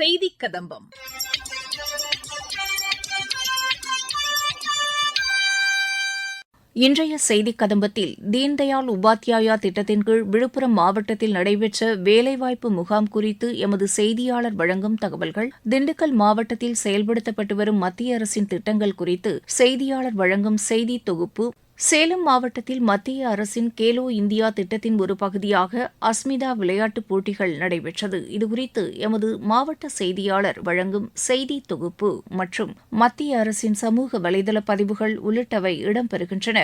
செய்தி கதம்பம். இன்றைய செய்திக் கதம்பத்தில் தீன்தயாள் உபாத்யாயா திட்டத்தின் கீழ் விழுப்புரம் மாவட்டத்தில் நடைபெற்ற வேலைவாய்ப்பு முகாம் குறித்து எமது செய்தியாளர் வழங்கும் தகவல்கள் திண்டுக்கல் மாவட்டத்தில் செயல்படுத்தப்பட்டு வரும் மத்திய அரசின் திட்டங்கள் குறித்து செய்தியாளர் வழங்கும் செய்தி தொகுப்பு சேலம் மாவட்டத்தில் மத்திய அரசின் கேலோ இந்தியா திட்டத்தின் ஒரு பகுதியாக அஸ்மிதா விளையாட்டுப் போட்டிகள் நடைபெற்றது. இதுகுறித்து எமது மாவட்ட செய்தியாளர் வழங்கும் செய்தி தொகுப்பு மற்றும் மத்திய அரசின் சமூக வலைதள பதிவுகள் உள்ளிட்டவை இடம்பெறுகின்றன.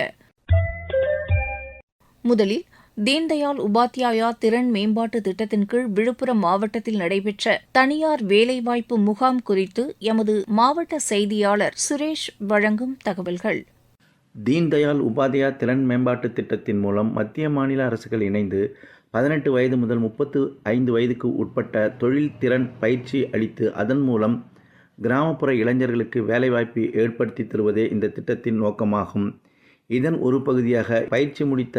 முதலில் தீன்தயாள் உபாத்யாயா திறன் மேம்பாட்டு திட்டத்தின் கீழ் விழுப்புரம் மாவட்டத்தில் நடைபெற்ற தனியார் வேலைவாய்ப்பு முகாம் குறித்து எமது மாவட்ட செய்தியாளர் சுரேஷ் வழங்கும் தகவல்கள். தீன்தயாள் உபாத்யா திறன் மேம்பாட்டு திட்டத்தின் மூலம் மத்திய மாநில அரசுகள் இணைந்து பதினெட்டு வயது முதல் முப்பத்து ஐந்து வயதுக்கு உட்பட்ட தொழில் திறன் பயிற்சி அளித்து அதன் மூலம் கிராமப்புற இளைஞர்களுக்கு வேலைவாய்ப்பு ஏற்படுத்தி தருவதே இந்த திட்டத்தின் நோக்கமாகும். இதன் ஒரு பகுதியாக பயிற்சி முடித்த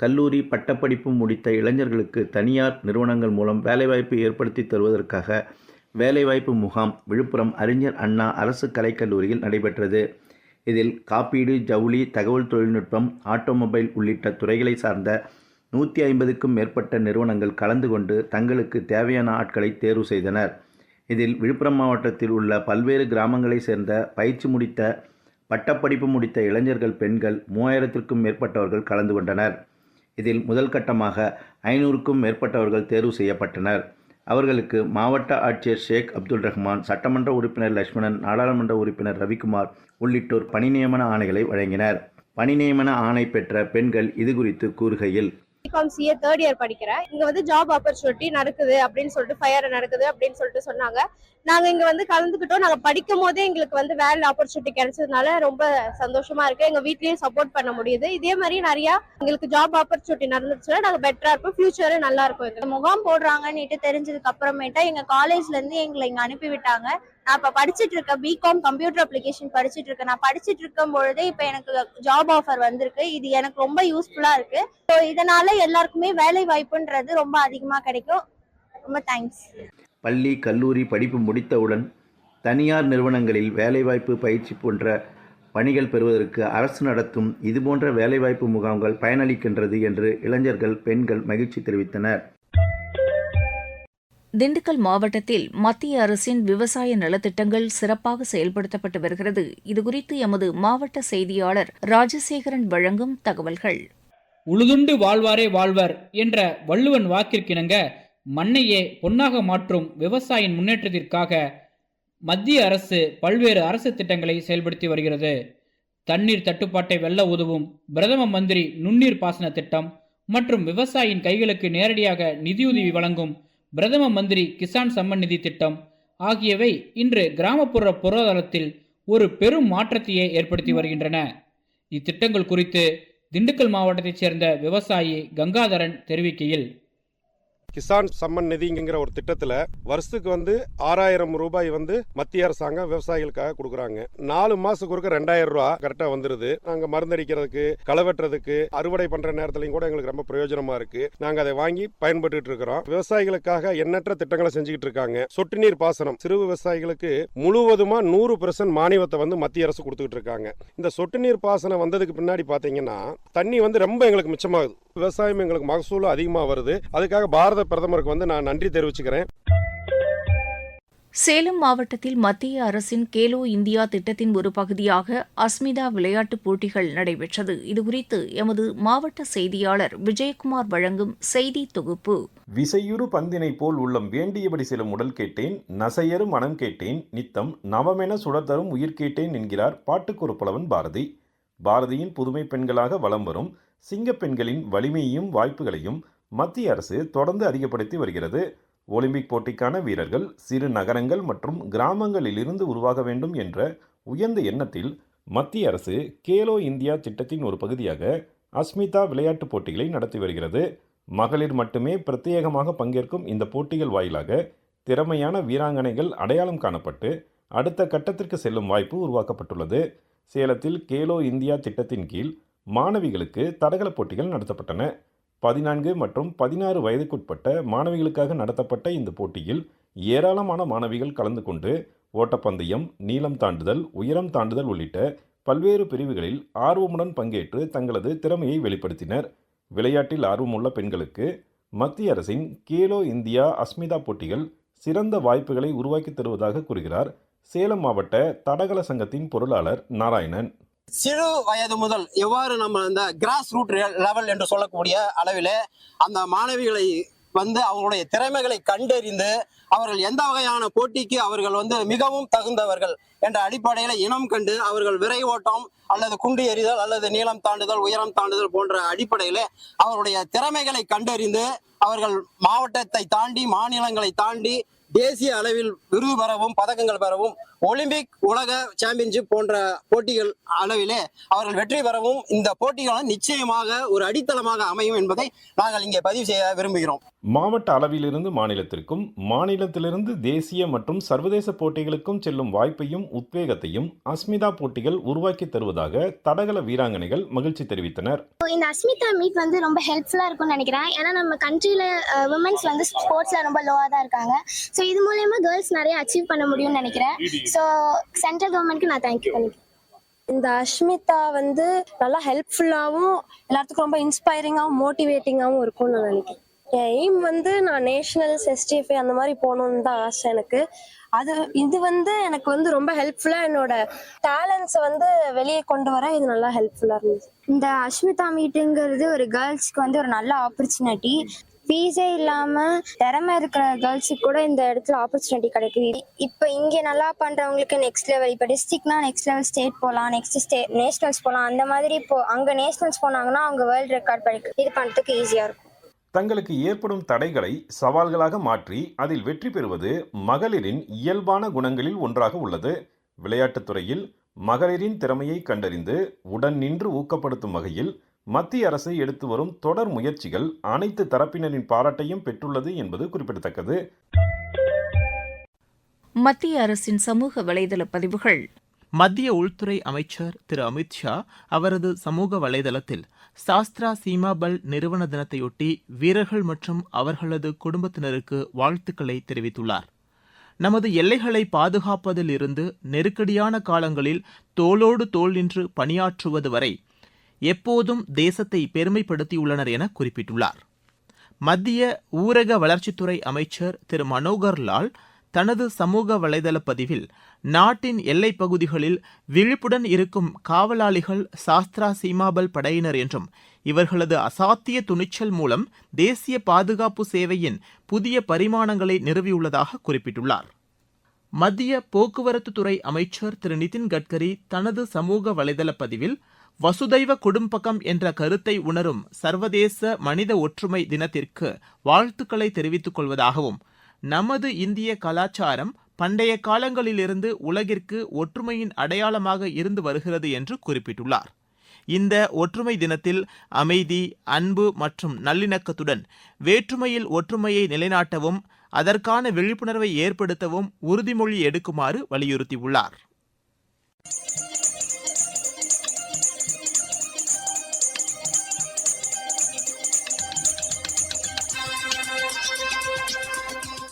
கல்லூரி பட்டப்படிப்பு முடித்த இளைஞர்களுக்கு தனியார் நிறுவனங்கள் மூலம் வேலைவாய்ப்பு ஏற்படுத்தி தருவதற்காக வேலைவாய்ப்பு முகாம் விழுப்புரம் அறிஞர் அண்ணா அரசு கலைக்கல்லூரியில் நடைபெற்றது. இதில் காப்பீடு ஜவுளி தகவல் தொழில்நுட்பம் ஆட்டோமொபைல் உள்ளிட்ட துறைகளை சார்ந்த நூற்றி ஐம்பதுக்கும் மேற்பட்ட நிறுவனங்கள் கலந்து கொண்டு தங்களுக்கு தேவையான ஆட்களை தேர்வு செய்தனர். இதில் விழுப்புரம் மாவட்டத்தில் உள்ள பல்வேறு கிராமங்களைச் சேர்ந்த பயிற்சி முடித்த பட்டப்படிப்பு முடித்த இளைஞர்கள் பெண்கள் மூவாயிரத்திற்கும் மேற்பட்டவர்கள் கலந்து கொண்டனர். இதில் முதல் கட்டமாக ஐநூறுக்கும் மேற்பட்டவர்கள் தேர்வு செய்யப்பட்டனர். அவர்களுக்கு மாவட்ட ஆட்சியர் ஷேக் அப்துல் ரஹ்மான் சட்டமன்ற உறுப்பினர் லட்சுமணன் நாடாளுமன்ற உறுப்பினர் ரவிக்குமார் உள்ளிட்டோர் பணி நியமன ஆணைகளை வழங்கினர். பணி நியமன ஆணை பெற்ற பெண்கள் இது குறித்து கூறுகையில் பிகாம் சிஏ தேர்ட் இயர் படிக்கிறேன். இங்க வந்து ஜாப் ஆப்பர்ச்சுனிட்டி நடக்குது அப்படின்னு சொல்லிட்டு ஃபயர் நடக்குது அப்படின்னு சொல்லிட்டு சொன்னாங்க. நாங்க இங்க வந்து கலந்துக்கிட்டோம். நாங்க படிக்கும் போதே எங்களுக்கு வந்து வேலை ஆப்பர்ச்சுனிட்டி கிடைச்சதுனால ரொம்ப சந்தோஷமா இருக்கு. எங்க வீட்லயும் சப்போர்ட் பண்ண முடியுது. இதே மாதிரி நிறைய எங்களுக்கு ஜாப் ஆப்பர்ச்சுனிட்டி நடந்துச்சுன்னா நாங்க பெட்டரா இருப்போம். ஃபியூச்சரும் நல்லா இருக்கும் எங்களுக்கு. முகாம் போடுறாங்கன்னுட்டு தெரிஞ்சதுக்கு அப்புறமேட்டா எங்க காலேஜ்ல இருந்து எங்களை இங்க அனுப்பி விட்டாங்க. நான் இப்போ படிச்சுட்டு இருக்கேன் பிகாம் கம்ப்யூட்டர் அப்ளிகேஷன் படிச்சிட்டு இருக்கேன் நான் படிச்சுட்டு இருக்கும் பொழுதே இப்போ எனக்கு ஜாப் ஆஃபர் வந்திருக்கு. இது எனக்கு ரொம்ப யூஸ்ஃபுல்லாக இருக்கு. ஸோ இதனால எல்லாருக்குமே வேலை வாய்ப்புன்றது ரொம்ப அதிகமாக கிடைக்கும். ரொம்ப தேங்க்ஸ் பள்ளி கல்லூரி படிப்பு முடித்தவுடன் தனியார் நிறுவனங்களில் வேலைவாய்ப்பு பயிற்சி போன்ற பணிகள் பெறுவதற்கு அரசு நடத்தும் இதுபோன்ற வேலைவாய்ப்பு முகாம்கள் பயனளிக்கின்றது என்று இளைஞர்கள் பெண்கள் மகிழ்ச்சி தெரிவித்தனர். திண்டுக்கல் மாவட்டத்தில் மத்திய அரசின் விவசாய நலத்திட்டங்கள் சிறப்பாக செயல்படுத்தப்பட்டு வருகிறது. இதுகுறித்து எமது மாவட்ட செய்தியாளர் ராஜசேகரன் வழங்கும் தகவல்கள். உழுதுண்டு வாழ்வாரே வாழ்வர் என்ற வள்ளுவன் வாக்கிற்கிணங்க மண்ணையே பொன்னாக மாற்றும் விவசாயின் முன்னேற்றத்திற்காக மத்திய அரசு பல்வேறு அரசு திட்டங்களை செயல்படுத்தி வருகிறது. தண்ணீர் தட்டுப்பாட்டை வெல்ல உதவும் பிரதம மந்திரி நுண்ணீர் பாசன திட்டம் மற்றும் விவசாயியின் கைகளுக்கு நேரடியாக நிதியுதவி வழங்கும் பிரதம மந்திரி கிசான் சம்மன் நிதி திட்டம் ஆகியவை இன்று கிராமப்புற பொருளாதாரத்தில் ஒரு பெரும் மாற்றத்தையே ஏற்படுத்தி வருகின்றன. இத்திட்டங்கள் குறித்து திண்டுக்கல் மாவட்டத்தைச் சேர்ந்த விவசாயி கங்காதரன் தெரிவிக்கையில் கிசான் சம்மன் நிதிங்கிற ஒரு திட்டத்துல வருஷத்துக்கு வந்து ஆறாயிரம் ரூபாய் வந்து மத்திய அரசாங்கம் விவசாயிகளுக்காக கொடுக்குறாங்க. நாலு மாசத்துக்கு ஒருக்க ரெண்டாயிரம் ரூபாய் கரெக்டா வந்துருது. நாங்க மருந்தடிக்கிறதுக்கு களை வெட்டுறதுக்கு அறுவடை பண்ற நேரத்துலையும் கூட எங்களுக்கு ரொம்ப பிரயோஜனமா இருக்கு. நாங்க அதை வாங்கி பயன்பட்டு இருக்கிறோம். விவசாயிகளுக்காக எண்ணற்ற திட்டங்களை செஞ்சுக்கிட்டு இருக்காங்க. சொட்டு நீர் பாசனம். சிறு விவசாயிகளுக்கு முழுவதுமா நூறு பெர்சன்ட் மானியத்தை வந்து மத்திய அரசு கொடுத்துக்கிட்டு இருக்காங்க. இந்த சொட்டு நீர் பாசனம் வந்ததுக்கு பின்னாடி பாத்தீங்கன்னா தண்ணி வந்து ரொம்ப எங்களுக்கு மிச்சமாகுது. விவசாயம் எங்களுக்கு மகசூலும் அதிகமாக வருது. அதுக்காக பாரத பிரதமருக்கு வந்து நான் நன்றி தெரிவிச்சுக்கிறேன். சேலம் மாவட்டத்தில் மத்திய அரசின் கேலோ இந்தியா திட்டத்தின் ஒரு பகுதியாக அஸ்மிதா விளையாட்டுப் போட்டிகள் நடைபெற்றது. இதுகுறித்து எமது மாவட்ட செய்தியாளர் விஜயகுமார் வழங்கும் செய்தி தொகுப்பு. விசையுறு பந்தினைப் போல் உள்ளம் வேண்டியபடி செல்லும் உடல் கேட்டேன் நசையறு மனம் கேட்டேன் நித்தம் நவமென சுடத்தரும் உயிர் கேட்டேன் என்கிறார் பாட்டுக்கொரு புலவன் பாரதி. பாரதியின் புதுமை பெண்களாக வலம் வரும் சிங்கப் பெண்களின் வலிமையையும் வாய்ப்புகளையும் மத்திய அரசு தொடர்ந்து அதிகப்படுத்தி வருகிறது. ஒலிம்பிக் போட்டிக்கான வீரர்கள் சிறு நகரங்கள் மற்றும் கிராமங்களிலிருந்து உருவாக வேண்டும் என்ற உயர்ந்த எண்ணத்தில் மத்திய அரசு கேலோ இந்தியா திட்டத்தின் ஒரு பகுதியாக அஸ்மிதா விளையாட்டுப் போட்டிகளை நடத்தி வருகிறது. மகளிர் மட்டுமே பிரத்யேகமாக பங்கேற்கும் இந்த போட்டிகள் வாயிலாக திறமையான வீராங்கனைகள் அடையாளம் காணப்பட்டு அடுத்த கட்டத்திற்கு செல்லும் வாய்ப்பு உருவாக்கப்பட்டுள்ளது. சேலத்தில் கேலோ இந்தியா திட்டத்தின் கீழ் மாணவிகளுக்கு தடகள போட்டிகள் நடத்தப்பட்டன. பதினான்கு மற்றும் பதினாறு வயதுக்குட்பட்ட மாணவிகளுக்காக நடத்தப்பட்ட இந்த போட்டியில் ஏராளமான மாணவிகள் கலந்து கொண்டு ஓட்டப்பந்தயம் நீளம் தாண்டுதல் உயரம் தாண்டுதல் உள்ளிட்ட பல்வேறு பிரிவுகளில் ஆர்வமுடன் பங்கேற்று தங்களது திறமையை வெளிப்படுத்தினர். விளையாட்டில் ஆர்வமுள்ள பெண்களுக்கு மத்திய அரசின் கேலோ இந்தியா அஸ்மிதா போட்டிகள் சிறந்த வாய்ப்புகளை உருவாக்கி தருவதாக கூறுகிறார். சேலம் மாவட்ட தடகள சங்கத்தின் பொருளாளர் நாராயணன். சிறு வயது முதல் எவ்வாறு நம்ம இந்த கிராஸ் ரூட் லெவல் என்று சொல்லக்கூடிய அளவிலே அந்த மாணவிகளை வந்து அவங்களுடைய திறமைகளை கண்டறிந்து அவர்கள் எந்த வகையான போட்டிக்கு அவர்கள் வந்து மிகவும் தகுந்தவர்கள் என்ற அடிப்படையில் இனம் கண்டு அவர்கள் விரை ஓட்டம் அல்லது குண்டு எறிதல் அல்லது நீளம் தாண்டுதல் உயரம் தாண்டுதல் போன்ற அடிப்படையில் அவருடைய திறமைகளை கண்டறிந்து அவர்கள் மாவட்டத்தை தாண்டி மாநிலங்களை தாண்டி தேசிய அளவில் விருது பெறவும் பதக்கங்கள் பெறவும் ஒலிம்பிக் உலக சாம்பியன்ஷிப் போன்ற போட்டிகள் அளவிலே அவர்கள் வெற்றி பெறவும் இந்த போட்டிகள் நிச்சயமாக ஒரு அடித்தளமாக அமையும் என்பதை நாங்கள் இங்கே பதிவு செய்ய விரும்புகிறோம். மாவட்ட அளவிலிருந்து மாநிலத்திற்கும் மாநிலத்திலிருந்து தேசிய மற்றும் சர்வதேச போட்டிகளுக்கும் செல்லும் வாய்ப்பையும் உத்வேகத்தையும் அஸ்மிதா போட்டிகள் உருவாக்கி தருவதாக தடகள வீராங்கனைகள் மகிழ்ச்சி தெரிவித்தனர். இந்த அஸ்மிதா மீட் வந்து ரொம்ப ஹெல்ப்ஃபுல்லாக இருக்கும்னு நினைக்கிறேன். ஏன்னா நம்ம கண்ட்ரியில் உமன்ஸ் வந்து ஸ்போர்ட்ஸில் ரொம்ப லோவாக தான் இருக்காங்க. ஸோ இது மூலயமா கேர்ள்ஸ் நிறைய அச்சீவ் பண்ண முடியும்னு நினைக்கிறேன். ஸோ சென்ட்ரல் கவர்மெண்ட்க்கு நான் தேங்க்யூ பண்ணிக்கிறேன் இந்த அஷ்மிதா வந்து நல்லா ஹெல்ப்ஃபுல்லாகவும் எல்லாத்துக்கும் ரொம்ப இன்ஸ்பைரிங்காகவும் மோட்டிவேட்டிங்காகவும் இருக்கும்னு நான் நினைக்கிறேன். என் எய்ம் வந்து நான் நேஷனல்ஸ் எஸ்டிஎஃப்ஐ அந்த மாதிரி போகணுன்னு தான் ஆசை எனக்கு. அது இது வந்து எனக்கு வந்து ரொம்ப ஹெல்ப்ஃபுல்லாக என்னோட டேலண்ட்ஸை வந்து வெளியே கொண்டு வர இது நல்லா ஹெல்ப்ஃபுல்லாக இருந்துச்சு இந்த அஸ்மிதா மீட்டுங்கிறது ஒரு கேர்ள்ஸ்க்கு வந்து ஒரு நல்ல ஆப்பர்ச்சுனிட்டி ஃபீஸே இல்லாமல் திறமை இருக்கிற கேர்ள்ஸுக்கு கூட இந்த இடத்துல ஆப்பர்ச்சுனிட்டி கிடைக்குது. இப்போ இங்கே நல்லா பண்ணுறவங்களுக்கு நெக்ஸ்ட் லெவல் இப்போ டிஸ்ட்ரிக்னா நெக்ஸ்ட் லெவல் ஸ்டேட் போகலாம் நெக்ஸ்ட் ஸ்டே நேஷனல்ஸ் போகலாம் அந்த மாதிரி இப்போ அங்கே நேஷனல்ஸ் போனாங்கன்னா அவங்க வேர்ல்டு ரெக்கார்ட் படி இது பண்ணுறதுக்கு ஈஸியாக இருக்கும். தங்களுக்கு ஏற்படும் தடைகளை சவால்களாக மாற்றி அதில் வெற்றி பெறுவது மகளிரின் இயல்பான குணங்களில் ஒன்றாக உள்ளது. விளையாட்டுத் துறையில் மகளிரின் திறமையை கண்டறிந்து உடன் நின்று ஊக்கப்படுத்தும் வகையில் மத்திய அரசு எடுத்து வரும் தொடர் முயற்சிகள் அனைத்து தரப்பினரின் பாராட்டையும் பெற்றுள்ளது என்பது குறிப்பிடத்தக்கது. மத்திய அரசின் சமூக வலைதள பதிவுகள் மத்திய உள்துறை அமைச்சர் திரு அமித் ஷா அவரது சமூக வலைதளத்தில் சாஸ்திரா சீமாபல் நிறுவன தினத்தையொட்டி வீரர்கள் மற்றும் அவர்களது குடும்பத்தினருக்கு வாழ்த்துக்களை தெரிவித்துள்ளார். நமது எல்லைகளை பாதுகாப்பதில் இருந்து நெருக்கடியான காலங்களில் தோளோடு தோல் நின்று பணியாற்றுவது வரை எப்போதும் தேசத்தை பெருமைப்படுத்தியுள்ளனர் என குறிப்பிட்டுள்ளார். மத்திய ஊரக வளர்ச்சித்துறை அமைச்சர் திரு மனோகர் லால் தனது சமூக வலைதள பதிவில் நாட்டின் எல்லைப் பகுதிகளில் விழிப்புடன் இருக்கும் காவலாளிகள் சாஸ்திரா சீமாபல் படையினர் என்றும் இவர்களது அசாத்திய துணிச்சல் மூலம் தேசிய பாதுகாப்பு சேவையின் புதிய பரிமாணங்களை நிறுவியுள்ளதாக குறிப்பிட்டுள்ளார். மத்திய போக்குவரத்து துறை அமைச்சர் திரு. நிதின் கட்கரி தனது சமூக வலைதள பதிவில் வசுதைவ குடும்பக்கம் என்ற கருத்தை உணரும் சர்வதேச மனித ஒற்றுமை தினத்திற்கு வாழ்த்துக்களை தெரிவித்துக் கொள்வதாகவும் நமது இந்திய கலாச்சாரம் பண்டைய காலங்களிலிருந்து உலகிற்கு ஒற்றுமையின் அடையாளமாக இருந்து வருகிறது என்று குறிப்பிட்டுள்ளார். இந்த ஒற்றுமை தினத்தில் அமைதி அன்பு மற்றும் நல்லிணக்கத்துடன் வேற்றுமையில் ஒற்றுமையை நிலைநாட்டவும் அதற்கான விழிப்புணர்வை ஏற்படுத்தவும் உறுதிமொழி எடுக்குமாறு வலியுறுத்தியுள்ளார்.